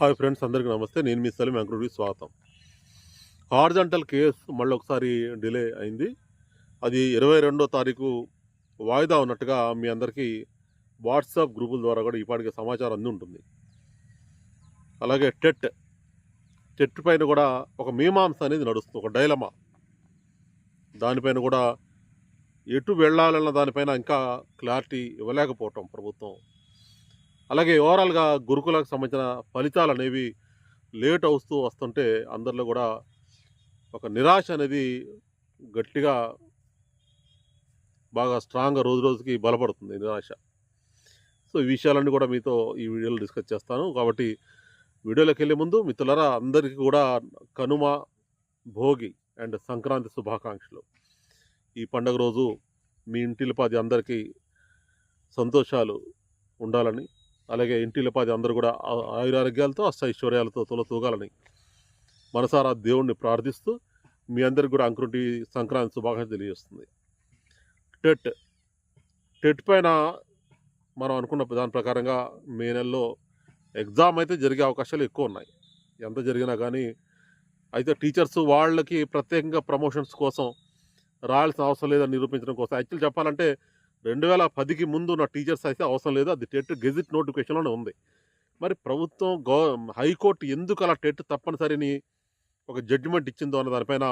Hi friends అందరికీ నమస్తే. నేను మీ సలీం వెంకటరెడ్డి స్వాగతం. హార్జంటల్ కేసు మళ్ళీ ఒకసారి డిలే అయింది. అది ఇరవై రెండో తారీఖు వాయిదా ఉన్నట్టుగా మీ అందరికీ వాట్సాప్ గ్రూపుల ద్వారా కూడా ఇప్పటికే సమాచారం అంది ఉంటుంది అలాగే టెట్ టెట్ పైన కూడా ఒక మీమాంస అనేది నడుస్తుంది ఒక డైలమా. దానిపైన కూడా ఎటు వెళ్ళాలన్న దానిపైన ఇంకా క్లారిటీ ఇవ్వలేకపోవటం ప్రభుత్వం. అలాగే ఓవరాల్గా గురుకులకు సంబంధించిన ఫలితాలు అనేవి లేట్ అవుతూ వస్తుంటే అందరిలో కూడా ఒక నిరాశ అనేది గట్టిగా బాగా స్ట్రాంగ్గా రోజు రోజుకి బలపడుతుంది నిరాశ. సో ఈ విషయాలన్నీ కూడా మీతో ఈ వీడియోలో డిస్కస్ చేస్తాను. కాబట్టి వీడియోలోకి వెళ్ళే ముందు మిత్రులరా అందరికీ కూడా కనుమ భోగి అండ్ సంక్రాంతి శుభాకాంక్షలు. ఈ పండగ రోజు మీ ఇంటిలిపాది అందరికీ సంతోషాలు ఉండాలని అలాగే ఇంటిలిపాది అందరూ కూడా ఆయురారోగ్యాలతో అష్టైశ్వర్యాలతో తుల తూగాలని మనసారా దేవుణ్ణి ప్రార్థిస్తూ మీ అందరికి కూడా అంకురుటి సంక్రాంతి శుభాకాంక్షలు తెలియజేస్తుంది. టెట్ టెట్ పైన మనం అనుకున్న దాని ప్రకారంగా మే నెలలో ఎగ్జామ్ అయితే జరిగే అవకాశాలు ఎక్కువ ఉన్నాయి. ఎంత జరిగినా కానీ అయితే టీచర్స్ వాళ్ళకి ప్రత్యేకంగా ప్రమోషన్స్ కోసం రాయాల్సిన అవసరం లేదని నిరూపించడం కోసం. యాక్చువల్ చెప్పాలంటే రెండు వేల పదికి ముందు ఉన్న టీచర్స్ అయితే అవసరం లేదు. అది టెట్ గెజిట్ నోటిఫికేషన్లోనే ఉంది. మరి ప్రభుత్వం గో హైకోర్టు ఎందుకు అలా టెట్ తప్పనిసరిని ఒక జడ్జిమెంట్ ఇచ్చిందో అన్న దానిపైన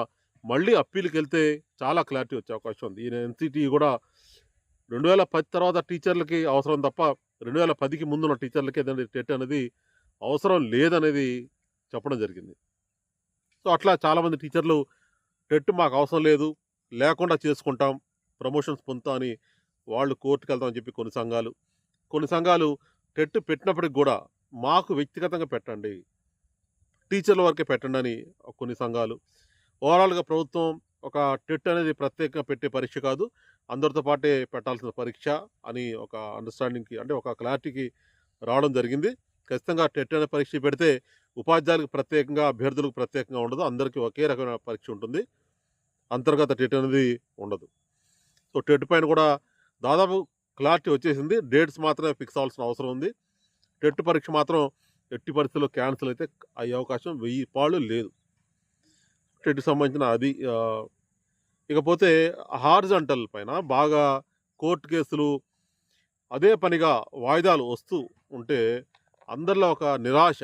మళ్ళీ అప్పీల్కి వెళ్తే చాలా క్లారిటీ వచ్చే అవకాశం ఉంది. ఈయన ఎన్సిటీ కూడా రెండు వేల పది తర్వాత టీచర్లకి అవసరం తప్ప రెండు వేల పదికి ముందున్న టీచర్లకి ఏదైనా టెట్ అనేది అవసరం లేదనేది చెప్పడం జరిగింది. సో అట్లా చాలామంది టీచర్లు టెట్ మాకు అవసరం లేదు లేకుండా చేసుకుంటాం ప్రమోషన్స్ పొందుతా అని వాళ్ళు కోర్టుకు వెళ్తామని చెప్పి కొన్ని సంఘాలు. కొన్ని సంఘాలు టెట్ పెట్టినప్పటికి కూడా మాకు వ్యక్తిగతంగా పెట్టండి టీచర్ల వరకే పెట్టండి అని కొన్ని సంఘాలు. ఓవరాల్గా ప్రభుత్వం ఒక టెట్ అనేది ప్రత్యేకంగా పెట్టే పరీక్ష కాదు అందరితో పాటే పెట్టాల్సిన పరీక్ష అని ఒక అండర్స్టాండింగ్కి అంటే ఒక క్లారిటీకి రావడం జరిగింది. ఖచ్చితంగా టెట్ అనే పరీక్ష పెడితే ఉపాధ్యాయులకు ప్రత్యేకంగా అభ్యర్థులకు ప్రత్యేకంగా ఉండదు అందరికీ ఒకే రకమైన పరీక్ష ఉంటుంది. అంతర్గత టెట్ అనేది ఉండదు. సో టెట్ పైన కూడా దాదాపు క్లారిటీ వచ్చేసింది. డేట్స్ మాత్రమే ఫిక్స్ అవ్వాల్సిన అవసరం ఉంది. టెట్ పరీక్ష మాత్రం ఎట్టి పరిస్థితుల్లో క్యాన్సిల్ అయితే అయ్యే అవకాశం వెయ్యి పాళ్ళు లేదు. టెట్ సంబంధించిన అది ఇకపోతే హార్జంటల్ పైన బాగా కోర్టు కేసులు అదే పనిగా వాయిదాలు వస్తూ ఉంటే అందరిలో ఒక నిరాశ.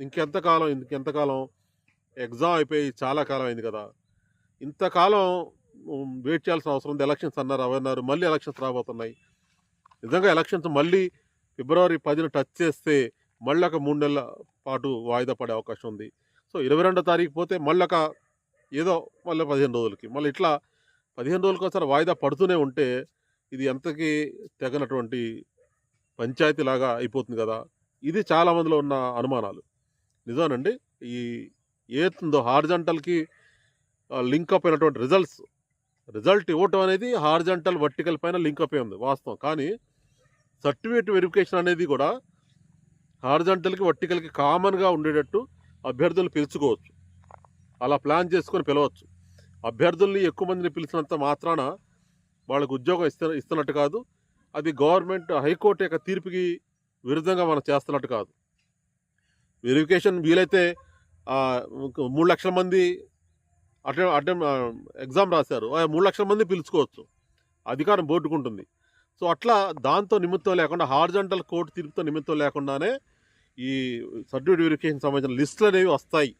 ఇంకెంతకాలం ఇంకెంతకాలం ఎగ్జామ్ అయిపోయి చాలా కాలం అయింది కదా. ఇంతకాలం వెయిట్ చేయాల్సిన అవసరం ఉంది. ఎలక్షన్స్ అన్నారు అవన్నారు మళ్ళీ ఎలక్షన్స్ రాబోతున్నాయి. నిజంగా ఎలక్షన్స్ మళ్ళీ ఫిబ్రవరి పదిన టచ్ చేస్తే మళ్ళీ ఒక మూడు నెలల పాటు వాయిదా పడే అవకాశం ఉంది. సో ఇరవై రెండో తారీఖు పోతే మళ్ళీ ఒక ఏదో మళ్ళీ పదిహేను రోజులకి. మళ్ళీ ఇట్లా పదిహేను రోజులకి ఒకసారి వాయిదా పడుతూనే ఉంటే ఇది ఎంతకీ తెగనటువంటి పంచాయతీ లాగా అయిపోతుంది కదా. ఇది చాలా మందిలో ఉన్న అనుమానాలు. నిజానండి ఈ ఏతుందో హార్జంటల్కి లింక్ అప్ అయినటువంటి రిజల్ట్స్ రిజల్ట్ ఇవ్వటం అనేది హార్జంటల్ వర్టికల్ పైన లింక్ అయిపోయి అయి ఉంది వాస్తవం. కానీ సర్టిఫికేట్ వెరిఫికేషన్ అనేది కూడా హార్జంటల్కి వర్టికల్కి కామన్గా ఉండేటట్టు అభ్యర్థులు పిలుచుకోవచ్చు. అలా ప్లాన్ చేసుకొని పిలవచ్చు. అభ్యర్థుల్ని ఎక్కువ మందిని పిలిచినంత మాత్రాన వాళ్ళకు ఉద్యోగం ఇస్త ఇస్తున్నట్టు కాదు. అది గవర్నమెంట్ హైకోర్టు యొక్క తీర్పుకి విరుద్ధంగా మనం చేస్తున్నట్టు కాదు. వెరిఫికేషన్ వీలైతే మూడు లక్షల మంది అటెం అటెం ఎగ్జామ్ రాశారు. ఆ మూడు లక్షల మంది పిలుచుకోవచ్చు. అధికారం బోర్డుకుంటుంది. సో అట్లా దాంతో నిమిత్తం లేకుండా హార్జంటల్ కోర్టు తీర్పుతో నిమిత్తం లేకుండానే ఈ సర్టిఫికేట్ వెరిఫికేషన్ సంబంధించిన లిస్టులు అనేవి వస్తాయి.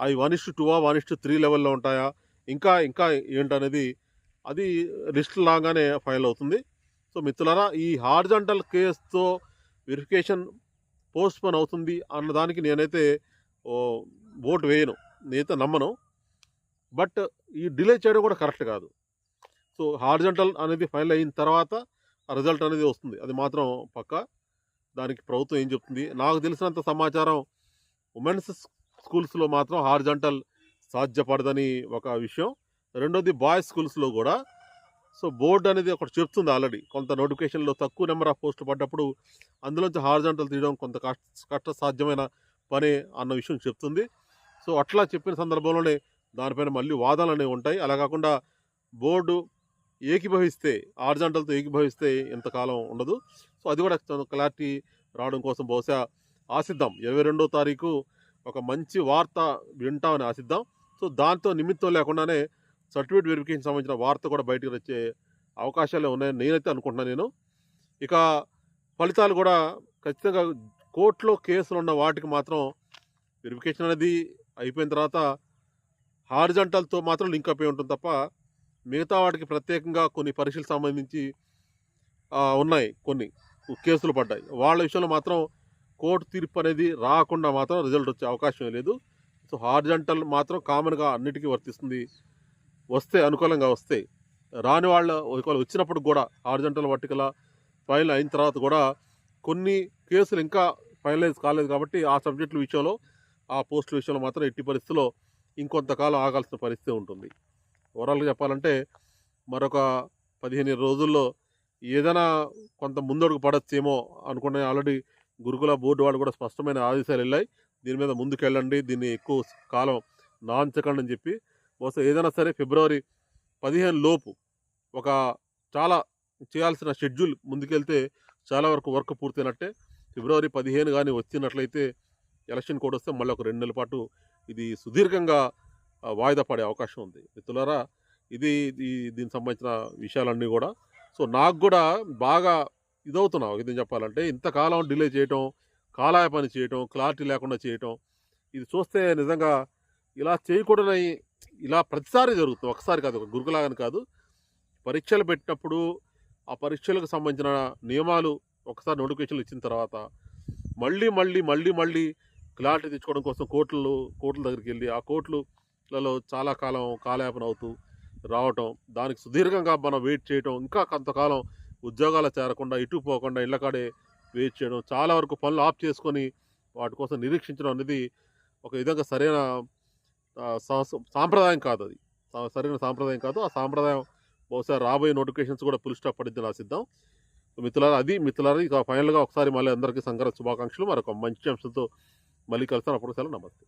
అవి one is to two one is to three లెవెల్లో ఉంటాయా? ఇంకా ఇంకా ఏంటనేది అది లిస్ట్ లాగానే ఫైల్ అవుతుంది. సో మిత్రులారా ఈ హార్జంటల్ కేసుతో వెరిఫికేషన్ పోస్ట్ పోన్ అవుతుంది అన్నదానికి నేనైతే ఓ ఓటు వేయను. నేనైతే నమ్మను. బట్ ఈ డిలే చేయడం కూడా కరెక్ట్ కాదు. సో హార్జంటల్ అనేది ఫైల్ అయిన తర్వాత ఆ రిజల్ట్ అనేది వస్తుంది. అది మాత్రం పక్క. దానికి ప్రభుత్వం ఏం చెప్తుంది? నాకు తెలిసినంత సమాచారం ఉమెన్స్ స్కూల్స్లో మాత్రం హార్జంటల్ సాధ్యపడదని ఒక విషయం. రెండోది బాయ్స్ స్కూల్స్లో కూడా. సో బోర్డు అనేది ఒకటి చెప్తుంది ఆల్రెడీ. కొంత నోటిఫికేషన్లో తక్కువ నెంబర్ ఆఫ్ పోస్ట్ పడ్డప్పుడు అందులోంచి హార్జంటల్ తీయడం కొంత కష్ట కష్ట సాధ్యమైన పని అన్న విషయం చెప్తుంది. సో అట్లా చెప్పిన సందర్భంలోనే దానిపైన మళ్ళీ వాదనలు అనేవి ఉంటాయి. అలా కాకుండా బోర్డు ఏకీభవిస్తే ఆర్జంటల్తో ఏకీభవిస్తే ఇంతకాలం ఉండదు. సో అది కూడా క్లారిటీ రావడం కోసం బహుశా ఆశిద్దాం. ఇరవై రెండో తారీఖు ఒక మంచి వార్త వింటామని ఆశిద్దాం. సో దాంతో నిమిత్తం లేకుండానే సర్టిఫికేట్ వెరిఫికేషన్ సంబంధించిన వార్త కూడా బయటకు వచ్చే అవకాశాలే ఉన్నాయని నేనైతే అనుకుంటున్నాను నేను. ఇక ఫలితాలు కూడా ఖచ్చితంగా కోర్టులో కేసులు ఉన్న వాటికి మాత్రం వెరిఫికేషన్ అనేది అయిపోయిన తర్వాత హారిజంటల్తో మాత్రం లింక్ అయి ఉంటుంది తప్ప మిగతా వాటికి ప్రత్యేకంగా కొన్ని పరీక్షలకు సంబంధించి ఉన్నాయి కొన్ని కేసులు పడ్డాయి. వాళ్ళ విషయంలో మాత్రం కోర్టు తీర్పు అనేది రాకుండా మాత్రం రిజల్ట్ వచ్చే అవకాశం లేదు. సో హార్జంటల్ మాత్రం కామన్గా అన్నిటికీ వర్తిస్తుంది. వస్తే అనుకూలంగా వస్తే రాని వాళ్ళ ఒకవేళ వచ్చినప్పుడు కూడా హార్జంటల్ వర్టికల ఫైల్ అయిన తర్వాత కూడా కొన్ని కేసులు ఇంకా ఫైనలైజ్ కాలేదు కాబట్టి ఆ సబ్జెక్టుల విషయంలో ఆ పోస్టుల విషయంలో మాత్రం ఎట్టి పరిస్థితుల్లో ఇంకొంతకాలం ఆగాల్సిన పరిస్థితి ఉంటుంది. ఓవరాల్గా చెప్పాలంటే మరొక పదిహేను రోజుల్లో ఏదైనా కొంత ముందడుగు పడచ్చేమో అనుకునే ఆల్రెడీ గురుకుల బోర్డు వాళ్ళు కూడా స్పష్టమైన ఆదేశాలు వెళ్ళాయి. దీని మీద ముందుకెళ్ళండి దీన్ని ఎక్కువ కాలం నాంచకండి అని చెప్పి. బహుశా ఏదైనా సరే ఫిబ్రవరి పదిహేను లోపు ఒక చాలా చేయాల్సిన షెడ్యూల్ ముందుకెళ్తే చాలా వరకు వర్క్ పూర్తయినట్టే. ఫిబ్రవరి పదిహేను కానీ వచ్చినట్లయితే ఎలక్షన్ కోడ్ వస్తే మళ్ళీ ఒక రెండు నెలల పాటు ఇది సుదీర్ఘంగా వాయిదా పడే అవకాశం ఉంది. మిత్రులారా ఇది దీనికి సంబంధించిన విషయాలన్నీ కూడా. సో నాకు కూడా బాగా ఇదవుతున్నా ఒక విధంగా చెప్పాలంటే ఇంతకాలం డిలే చేయటం కాలాయ పని చేయటం క్లారిటీ లేకుండా చేయటం ఇది చూస్తే నిజంగా ఇలా చేయకూడదని ఇలా ప్రతిసారి జరుగుతుంది. ఒకసారి కాదు ఒక గురుకులాగని కాదు. పరీక్షలు పెట్టినప్పుడు ఆ పరీక్షలకు సంబంధించిన నియమాలు ఒకసారి నోటిఫికేషన్లు ఇచ్చిన తర్వాత మళ్ళీ మళ్ళీ మళ్ళీ మళ్ళీ క్లారిటీ తెచ్చుకోవడం కోసం కోర్టులు కోర్టుల దగ్గరికి వెళ్ళి ఆ కోర్టులలో చాలా కాలం కాలయాపన అవుతూ రావటం దానికి సుదీర్ఘంగా మనం వెయిట్ చేయటం ఇంకా కొంతకాలం ఉద్యోగాలు చేరకుండా ఇటు పోకుండా ఇళ్ళకాడే వెయిట్ చేయడం చాలా వరకు పనులు ఆఫ్ చేసుకొని వాటి కోసం నిరీక్షించడం అనేది ఒక విధంగా సరైన సాంప్రదాయం కాదు అది. సరైన సాంప్రదాయం కాదు. ఆ సాంప్రదాయం బహుశా రాబోయే నోటిఫికేషన్స్ కూడా పులి స్టాప్ పడిద్ది ఆశిద్దాం. మిత్రులారా అది మిత్రులారా ఇక ఫైనల్గా ఒకసారి మళ్ళీ అందరికీ సంక్రాంతి శుభాకాంక్షలు. మరొక మంచి అంశంతో మళ్ళీ కలుస్తాను. అప్పుడు సెలవు. నమస్తే.